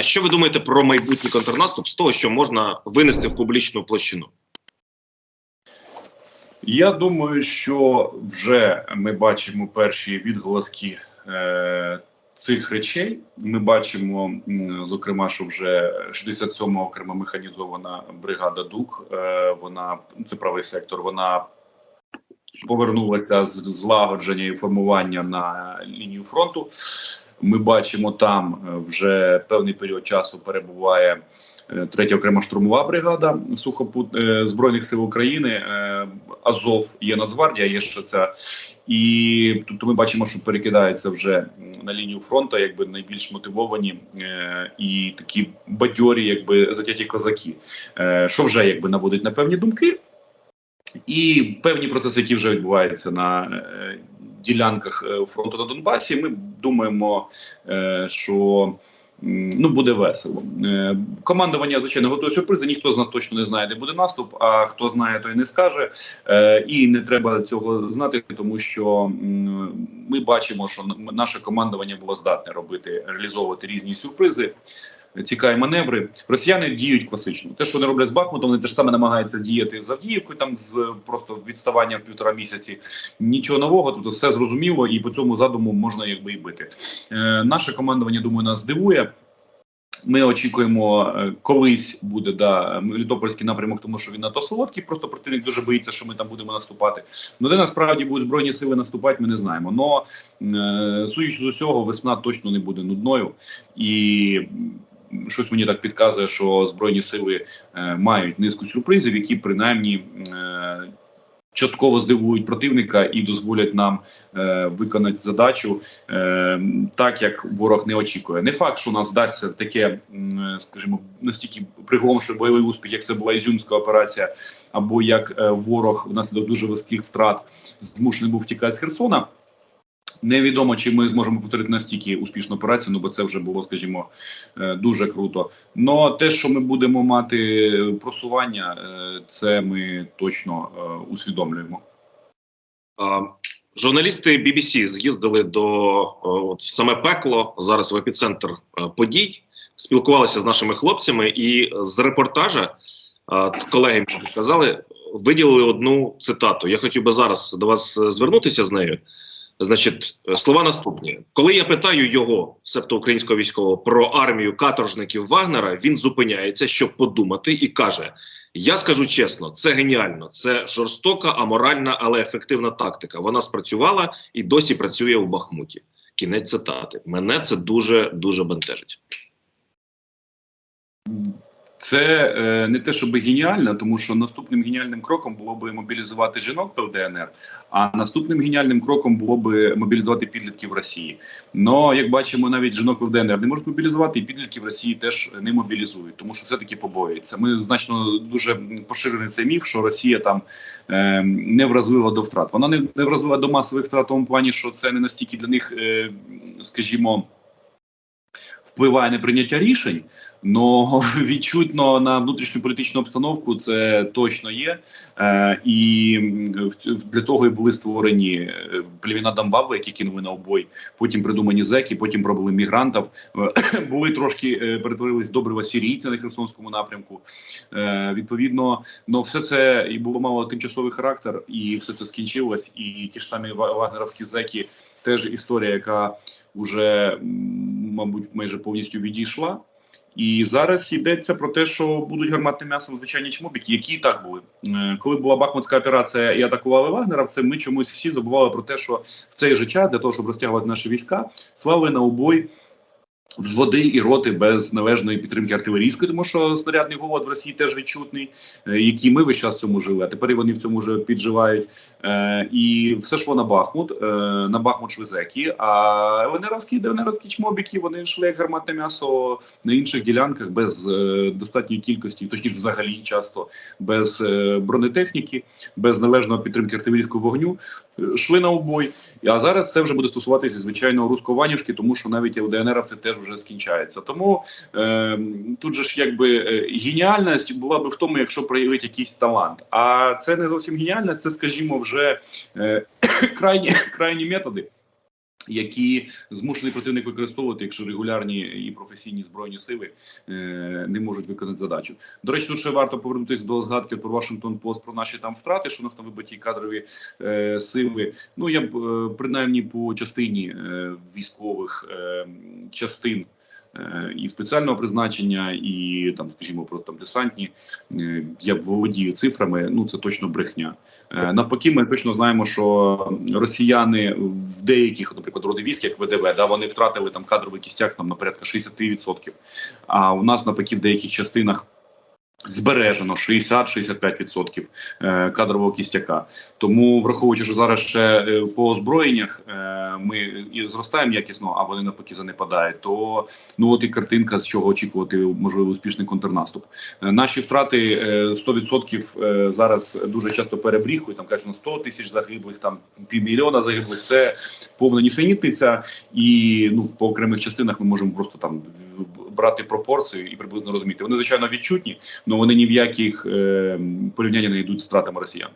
Що ви думаєте про майбутній контрнаступ з того, що можна винести в публічну площину? Я думаю, що вже ми бачимо перші відголоски е, цих речей. Ми бачимо, зокрема, що вже 67-ма окрема механізована бригада ДУК. Е, вона це правий сектор. Вона повернулася з злагодження і формування на лінію фронту. Ми бачимо, там е, вже певний період часу перебуває е, третя окрема штурмова бригада сухопут е, збройних сил України. Азов є Нацгвардія, є ще ця. І тут ми бачимо, що перекидається вже на лінію фронту, якби найбільш мотивовані е, і такі бадьорі, якби затяті козаки, е, що вже якби наводить на певні думки. І певні процеси, які вже відбуваються на ділянках е, фронту на Донбасі, ми думаємо, е, що ну буде весело. Е, командування звичайно готує сюрпризи. Ніхто з нас точно не знає, де буде наступ. А хто знає, той не скаже. І не треба цього знати, тому що ми бачимо, що наше командування було здатне робити реалізовувати різні сюрпризи. Цікаві маневри. Росіяни діють класично. Те, що вони роблять з Бахмутом, вони теж саме намагаються діяти з Авдіївкою, там з просто відставання в півтора місяці. Нічого нового, тобто все зрозуміло, і по цьому задуму можна якби і бити. Е, наше командування, думаю, нас здивує. Ми очікуємо, е, колись буде да Мелітопольський напрямок, тому що він надто солодкий. Просто противник дуже боїться, що ми там будемо наступати. Ну де насправді будуть збройні сили наступати, ми не знаємо. Но е, судячи з усього, весна точно не буде нудною, і щось мені так підказує, що збройні сили е, мають низку сюрпризів, які принаймні. Е, Частково здивують противника і дозволять нам е, виконати задачу е, так, як ворог не очікує. Не факт, що у нас вдасться таке, м, скажімо, настільки приголомшливий бойовий успіх, як це була Ізюмська операція, або як е, ворог внаслідок дуже високих втрат змушений був втікати з Херсона. Невідомо, чи ми зможемо повторити настільки успішну операцію, ну бо це вже було, скажімо, е, дуже круто. Но те, що ми будемо мати просування, е, це ми точно е, усвідомлюємо. Журналісти BBC з'їздили до от, в саме пекло зараз в епіцентр подій, спілкувалися з нашими хлопцями, і з репортажа колеги мені сказали, виділили одну цитату. Я хотів би зараз до вас звернутися з нею. Значить, е, слова наступні: коли я питаю його, себто українського військового, про армію каторжників Вагнера, він зупиняється, щоб подумати, і каже: Я скажу чесно, це геніально, це жорстока, аморальна, але ефективна тактика. Вона спрацювала і досі працює у Бахмуті. Кінець цитати. Мене це дуже дуже бентежить. Це е, не те, щоб геніально, тому що наступним геніальним кроком було би мобілізувати жінок в ДНР, а наступним геніальним кроком було би мобілізувати підлітків Росії. Но як бачимо, навіть жінок в ДНР не можуть мобілізувати, і підлітків Росії теж не мобілізують, тому що все таки побоюються. Ми значно дуже поширений цей міф, що Росія там е, не вразлива до втрат. Вона не, не вразлива до масових втрат в тому плані, що це не настільки для них, е, скажімо. Впливає на прийняття рішень, але відчутно на внутрішню політичну обстановку це точно є. Е, і для того і були створені е, племена Дамбаби, які кинули на обой. Потім придумані зеки, потім пробили мігрантів. Е, були трошки е, перетворились добрива сірійця на Херсонському напрямку. Е, відповідно, ну все це і було мало тимчасовий характер, і все це скінчилось. І ті ж самі ва- вагнеровські зеки теж історія, яка вже, мабуть, майже повністю відійшла. І зараз йдеться про те, що будуть гарматним м'ясом звичайні чмобіки, які і так були. Е, Коли була Бахмутська операція і атакували Вагнеровців, ми чомусь всі забували про те, що в цей же час для того, щоб розтягувати наші війська, слали на обой взводи і роти без належної підтримки артилерійської, тому що снарядний голод в Росії теж відчутний, е, який ми весь час в цьому жили, а тепер вони в цьому вже підживають. Е, і все шло на Бахмут, е, на Бахмут шли зеки, а ЛНРовські ДНРовські чмобіки вони йшли як гарматне м'ясо на інших ділянках без достатньої кількості, точніше взагалі часто без бронетехніки, без належної підтримки артилерійського вогню. Шли на обой, а зараз це вже буде стосуватися звичайно русько-ванівськи, тому що навіть у ДНР це теж вже скінчається. Тому е, тут же ж якби е, геніальність була би в тому, якщо проявить якийсь талант. А це не зовсім геніальність, це, скажімо, вже е, крайні, крайні методи. Які змушений противник використовувати, якщо регулярні і професійні збройні сили е, не можуть виконати задачу. До речі, тут ще варто повернутися до згадки про Вашингтон Пост про наші там втрати, що у нас там вибиті кадрові е, сили. Ну я б е, принаймні по частині е, військових е, частин. Е, І спеціального призначення, і там, скажімо, про там десантні е, я володію цифрами. Ну це точно брехня. Е, Навпаки, ми точно знаємо, що росіяни в деяких, наприклад, роди військ, як ВДВ, да вони втратили там кадровий кістяк там на порядка 60%. А у нас навпаки в деяких частинах. Збережено 60-65% е, кадрового кістяка. Тому, враховуючи, що зараз ще е, по озброєннях е, ми і зростаємо якісно, а вони навпаки занепадають, то ну от і картинка, з чого очікувати можливо успішний контрнаступ. Наші втрати е, 100% е, зараз дуже часто перебріхують. Там кажуть, на 100 тисяч загиблих, там півмільйона загиблих. Це повна нісенітниця, і ну по окремих частинах ми можемо просто там брати пропорції і приблизно розуміти. Вони звичайно відчутні, але вони ні в яких е, порівняння не йдуть з втратами росіян.